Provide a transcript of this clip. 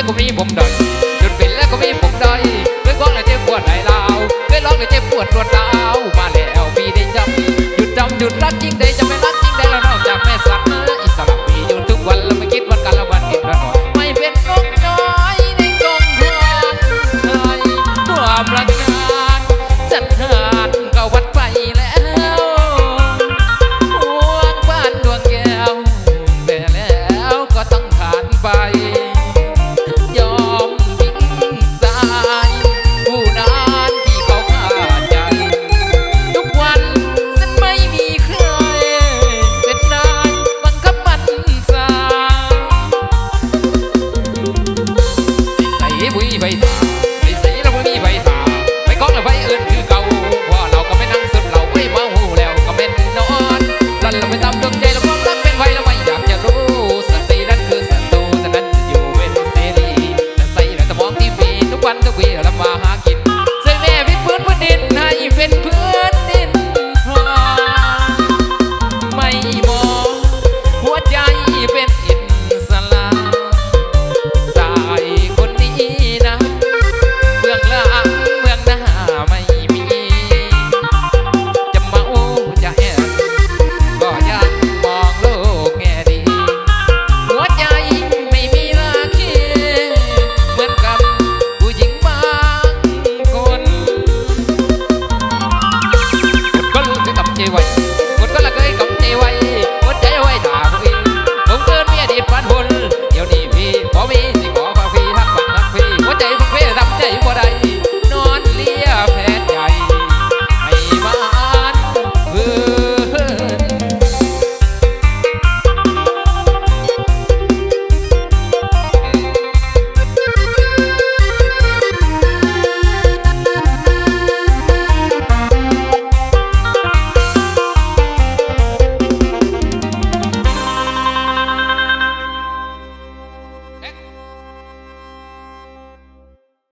แล้วก็มีผมดอยจนเป็นแล้วก็มีผมดอยด้วยความอะไรเจ็บปวดไหล่ ใบตาไปใสีเราไม่มีใบตาไปก้องเราไปอื่นคือเก่าพอเราก็ไม่นั่งสุดเราไม่มาหูแล้วก็เป็นนอนรันเราไปตามดวงใจเราความรักเป็นไวเราไม่อยากจะรู้สตินั้นคือสัตรูฉะนั้นอยู่เป็นเสรีจะใส่เราจะมองทีวีทุกวันทุกวีเรา